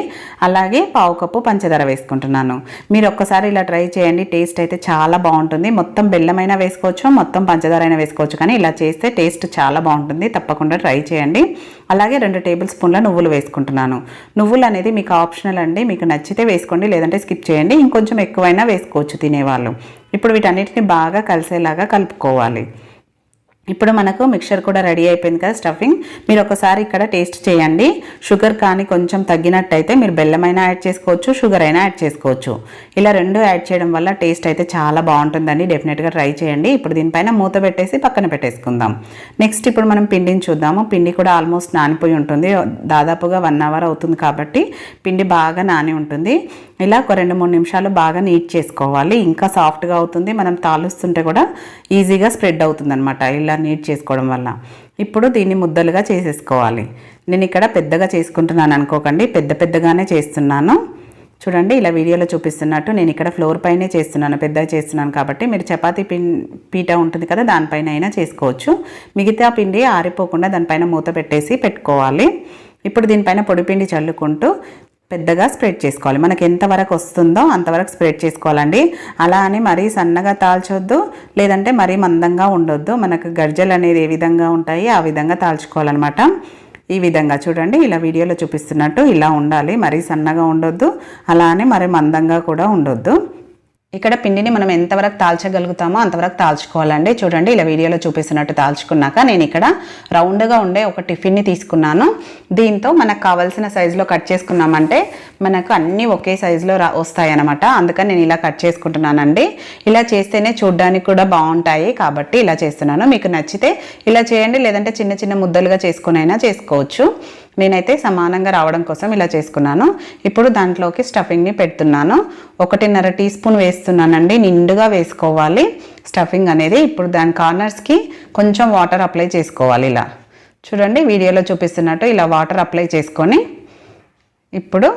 అలాగే పావు కప్పు పంచదార వేసుకుంటున్నాను. మీరు ఒక్కసారి ఇలా ట్రై చేయండి. టేస్ట్ అయితే చాలా బాగుంటుంది. మొత్తం బెల్లమైనా వేసుకోవచ్చు మొత్తం పంచదార అయినా వేసుకోవచ్చు కానీ ఇలా చేస్తే టేస్ట్ చాలా బాగుంటుంది. తప్పకుండా ట్రై చేయండి. అలాగే రెండు టేబుల్ స్పూన్ల నువ్వులు వేసుకుంటున్నాను. నువ్వులు అనేది మీకు ఆప్షనల్ అండి మీకు నచ్చితే వేసుకోండి లేదంటే స్కిప్ చేయండి ఇంకొంచెం ఎక్కువైనా వేసుకోవచ్చు తినేవాళ్ళు. ఇప్పుడు వీటన్నిటిని బాగా కలిసేలాగా కలుపుకోవాలి. ఇప్పుడు మనకు మిక్చర్ కూడా రెడీ అయిపోయింది కదా స్టఫింగ్. మీరు ఒకసారి ఇక్కడ టేస్ట్ చేయండి. షుగర్ కానీ కొంచెం తగ్గినట్టయితే మీరు బెల్లమైనా యాడ్ చేసుకోవచ్చు షుగర్ అయినా యాడ్ చేసుకోవచ్చు. ఇలా రెండు యాడ్ చేయడం వల్ల టేస్ట్ అయితే చాలా బాగుంటుందండి. డెఫినెట్గా ట్రై చేయండి. ఇప్పుడు దీనిపైన మూత పెట్టేసి పక్కన పెట్టేసుకుందాం. నెక్స్ట్ ఇప్పుడు మనం పిండిని చూద్దాము. పిండి కూడా ఆల్మోస్ట్ నానిపోయి ఉంటుంది. దాదాపుగా వన్ అవర్ అవుతుంది కాబట్టి పిండి బాగా నాని ఉంటుంది. ఇలా ఒక రెండు మూడు నిమిషాలు బాగా నీట్ చేసుకోవాలి. ఇంకా సాఫ్ట్గా అవుతుంది. మనం తాలుస్తుంటే కూడా ఈజీగా స్ప్రెడ్ అవుతుంది అనమాట ఇలా నీట్ చేసుకోవడం వల్ల. ఇప్పుడు దీన్ని ముద్దలుగా చేసేసుకోవాలి. నేను ఇక్కడ పెద్దగా చేసుకుంటున్నాను అనుకోకండి. పెద్ద పెద్దగానే చేస్తున్నాను. చూడండి ఇలా వీడియోలో చూపిస్తున్నట్టు నేను ఇక్కడ ఫ్లోర్ పైనే చేస్తున్నాను. పెద్దగా చేస్తున్నాను కాబట్టి మీరు చపాతీ పిం పీట ఉంటుంది కదా దానిపైన అయినా చేసుకోవచ్చు. మిగతా పిండి ఆరిపోకుండా దానిపైన మూత పెట్టేసి పెట్టుకోవాలి. ఇప్పుడు దీనిపైన పొడిపిండి చల్లుకుంటూ పెద్దగా స్ప్రెడ్ చేసుకోవాలి. మనకి ఎంతవరకు వస్తుందో అంతవరకు స్ప్రెడ్ చేసుకోవాలండి. అలా అని మరీ సన్నగా తాల్చొద్దు. లేదంటే మరీ మందంగా ఉండొద్దు. మనకు గర్జలు అనేది ఏ విధంగా ఉంటాయి ఆ విధంగా తాల్చుకోవాలన్నమాట. ఈ విధంగా చూడండి. ఇలా వీడియోలో చూపిస్తున్నట్టు ఇలా ఉండాలి. మరీ సన్నగా ఉండొద్దు. అలా అని మరీ మందంగా కూడా ఉండొద్దు. ఇక్కడ పిండిని మనం ఎంతవరకు తాల్చగలుగుతామో అంతవరకు తాల్చుకోవాలండి. చూడండి ఇలా వీడియోలో చూపిస్తున్నట్టు తాల్చుకున్నాక నేను ఇక్కడ రౌండ్గా ఉండే ఒక టిఫిన్ని తీసుకున్నాను. దీంతో మనకు కావాల్సిన సైజులో కట్ చేసుకున్నామంటే మనకు అన్నీ ఒకే సైజులో రా వస్తాయి అనమాట అందుకని నేను ఇలా కట్ చేసుకుంటున్నానండి. ఇలా చేస్తేనే చూడడానికి కూడా బాగుంటాయి. కాబట్టి ఇలా చేస్తున్నాను. మీకు నచ్చితే ఇలా చేయండి లేదంటే చిన్న చిన్న ముద్దలుగా చేసుకునైనా అయినా చేసుకోవచ్చు. నేనైతే సమానంగా రావడం కోసం ఇలా చేసుకున్నాను. ఇప్పుడు దాంట్లోకి స్టఫింగ్ని పెడుతున్నాను. ఒకటిన్నర టీ స్పూన్ వేస్తున్నానండి. నిండుగా వేసుకోవాలి. స్టఫింగ్ అనేది ఇప్పుడు దాని కార్నర్స్కి కొంచెం వాటర్ అప్లై చేసుకోవాలి ఇలా. చూడండి వీడియోలో చూపిస్తున్నట్టు ఇలా వాటర్ అప్లై చేసుకొని ఇప్పుడు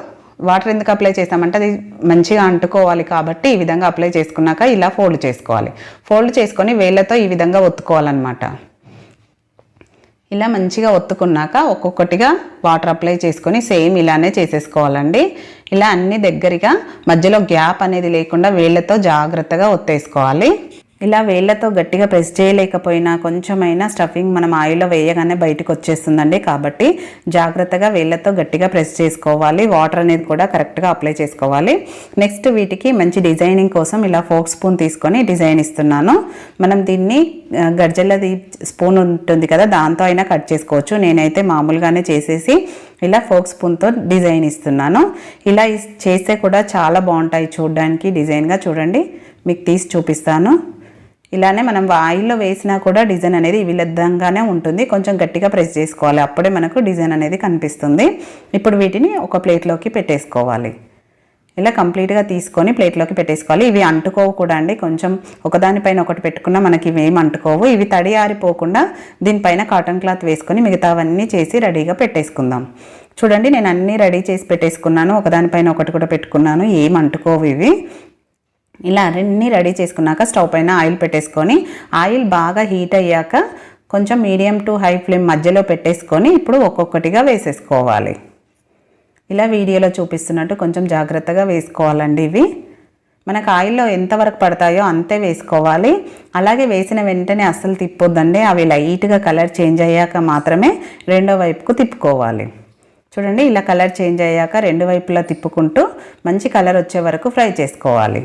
వాటర్ ఎందుకు అప్లై చేస్తామంటే అది మంచిగా అంటుకోవాలి కాబట్టి ఈ విధంగా అప్లై చేసుకున్నాక ఇలా ఫోల్డ్ చేసుకోవాలి. ఫోల్డ్ చేసుకొని వేళ్ళతో ఈ విధంగా ఒత్తుకోవాలన్నమాట. ఇలా మంచిగా ఒత్తుకున్నాక ఒక్కొక్కటిగా వాటర్ అప్లై చేసుకొని సేమ్ ఇలానే చేసేసుకోవాలండి. ఇలా అన్ని దగ్గరగా మధ్యలో గ్యాప్ అనేది లేకుండా వేళ్ళతో జాగ్రత్తగా ఒత్తేసుకోవాలి. ఇలా వేళ్ళతో గట్టిగా ప్రెస్ చేయలేకపోయినా కొంచెమైనా స్టఫింగ్ మనం ఆయిల్లో వేయగానే బయటకు వచ్చేస్తుందండి. కాబట్టి జాగ్రత్తగా వేళ్ళతో గట్టిగా ప్రెస్ చేసుకోవాలి. వాటర్ అనేది కూడా కరెక్ట్గా అప్లై చేసుకోవాలి. నెక్స్ట్ వీటికి మంచి డిజైనింగ్ కోసం ఇలా ఫోక్ స్పూన్ తీసుకొని డిజైన్ ఇస్తున్నాను. మనం దీన్ని ఆ, స్పూన్ ఉంటుంది కదా దాంతో అయినా కట్ చేసుకోవచ్చు. నేనైతే మామూలుగానే చేసేసి ఇలా ఫోక్ స్పూన్తో డిజైన్ ఇస్తున్నాను. ఇలా చేస్తే కూడా చాలా బాగుంటాయి చూడడానికి డిజైన్గా చూడండి. మీకు తీసి చూపిస్తాను. ఇలానే మనం ఆయిల్లో వేసినా కూడా డిజైన్ అనేది ఈ విధంగానే ఉంటుంది. కొంచెం గట్టిగా ప్రెస్ చేసుకోవాలి. అప్పుడే మనకు డిజైన్ అనేది కనిపిస్తుంది. ఇప్పుడు వీటిని ఒక ప్లేట్లోకి పెట్టేసుకోవాలి. ఇలా కంప్లీట్గా తీసుకొని ప్లేట్లోకి పెట్టేసుకోవాలి. ఇవి అంటుకోవు కూడా అండి. కొంచెం ఒకదానిపైన ఒకటి పెట్టుకున్నా మనకి ఇవేం అంటుకోవు. ఇవి తడి ఆరిపోకుండా దీనిపైన కాటన్ క్లాత్ వేసుకొని మిగతావన్నీ చేసి రెడీగా పెట్టేసుకుందాం. చూడండి నేను అన్నీ రెడీ చేసి పెట్టేసుకున్నాను. ఒకదానిపైన ఒకటి కూడా పెట్టుకున్నాను. ఏం అంటుకోవు ఇవి. ఇలా అన్నీ రెడీ చేసుకున్నాక స్టవ్ పైన ఆయిల్ పెట్టేసుకొని ఆయిల్ బాగా హీట్ అయ్యాక కొంచెం మీడియం టు హై ఫ్లేమ్ మధ్యలో పెట్టేసుకొని ఇప్పుడు ఒక్కొక్కటిగా వేసేసుకోవాలి. ఇలా వీడియోలో చూపిస్తున్నట్టు కొంచెం జాగ్రత్తగా వేసుకోవాలండి ఇవి. మనకు ఆయిల్లో ఎంతవరకు పడతాయో అంతే వేసుకోవాలి. అలాగే వేసిన వెంటనే అస్సలు తిప్పొద్దండి. అవి లైట్గా కలర్ చేంజ్ అయ్యాక మాత్రమే రెండో వైపుకు తిప్పుకోవాలి. చూడండి ఇలా కలర్ చేంజ్ అయ్యాక రెండు వైపులా తిప్పుకుంటూ మంచి కలర్ వచ్చే వరకు ఫ్రై చేసుకోవాలి.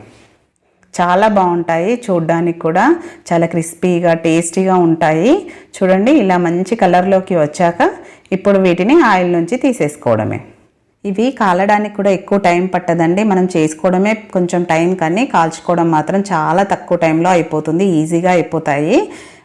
చాలా బాగుంటాయి చూడ్డానికి కూడా. చాలా క్రిస్పీగా టేస్టీగా ఉంటాయి. చూడండి ఇలా మంచి కలర్లోకి వచ్చాక ఇప్పుడు వీటిని ఆయిల్ నుంచి తీసేసుకోవడమే. ఇవి కాలడానికి కూడా ఎక్కువ టైం పట్టదండి. మనం చేసుకోవడమే కొంచెం టైం కానీ కాల్చుకోవడం మాత్రం చాలా తక్కువ టైంలో అయిపోతుంది. ఈజీగా అయిపోతాయి.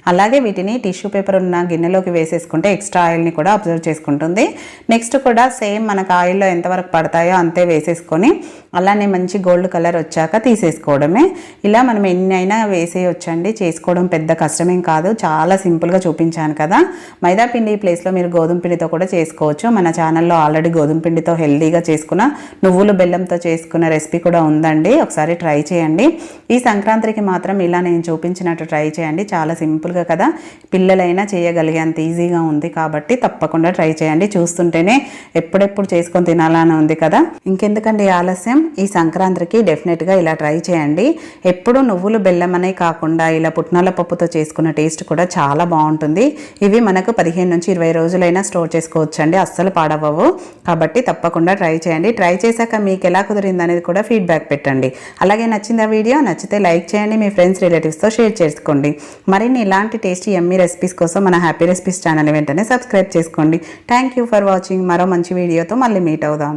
అలాగే వీటిని టిష్యూ పేపర్ ఉన్న గిన్నెలోకి వేసేసుకుంటే ఎక్స్ట్రా ఆయిల్ని కూడా అబ్జర్వ్ చేసుకుంటుంది. నెక్స్ట్ కూడా సేమ్ మనకు ఆయిల్లో ఎంతవరకు పడతాయో అంతే వేసేసుకొని అలానే మంచి గోల్డ్ కలర్ వచ్చాక తీసేసుకోవడమే. ఇలా మనం ఎన్ని అయినా వేసేయొచ్చండి. చేసుకోవడం పెద్ద కష్టమేం కాదు. చాలా సింపుల్గా చూపించాను కదా. మైదా పిండి ప్లేస్లో మీరు గోధుమ పిండితో కూడా చేసుకోవచ్చు. మన ఛానల్లో ఆల్రెడీ గోధుమ పిండితో హెల్దీగా చేసుకున్న నువ్వులు బెల్లంతో చేసుకున్న రెసిపీ కూడా ఉందండి. ఒకసారి ట్రై చేయండి. ఈ సంక్రాంతికి మాత్రం ఇలా నేను చూపించినట్టు ట్రై చేయండి. చాలా సింపుల్ సింపుల్గా కదా. పిల్లలైనా చేయగలిగేంత ఈజీగా ఉంది కాబట్టి తప్పకుండా ట్రై చేయండి. చూస్తుంటేనే ఎప్పుడెప్పుడు చేసుకొని తినాలని ఉంది కదా. ఇంకెందుకండి ఆలస్యం? ఈ సంక్రాంతికి డెఫినెట్గా ఇలా ట్రై చేయండి. ఎప్పుడు నువ్వులు బెల్లం అనే కాకుండా ఇలా పుట్నాల పప్పుతో చేసుకున్న టేస్ట్ కూడా చాలా బాగుంటుంది. ఇవి మనకు పదిహేను నుంచి ఇరవై రోజులైనా స్టోర్ చేసుకోవచ్చండి. అస్సలు పాడవవు కాబట్టి తప్పకుండా ట్రై చేయండి. ట్రై చేశాక మీకు ఎలా కుదిరింది అనేది కూడా ఫీడ్బ్యాక్ పెట్టండి. అలాగే నచ్చిందా వీడియో? నచ్చితే లైక్ చేయండి. మీ ఫ్రెండ్స్ రిలేటివ్స్తో షేర్ చేసుకోండి. మరిన్ని ఇలాంటి టేస్టీ ఎమ్మీ రెసిపీస్ కోసం మన హ్యాపీ రెసిపీస్ ఛానల్ వెంటనే సబ్స్క్రైబ్ చేసుకోండి. థ్యాంక్ యూ ఫర్ వాచింగ్ మరో మంచి వీడియోతో మళ్ళీ మీట్ అవుదాం.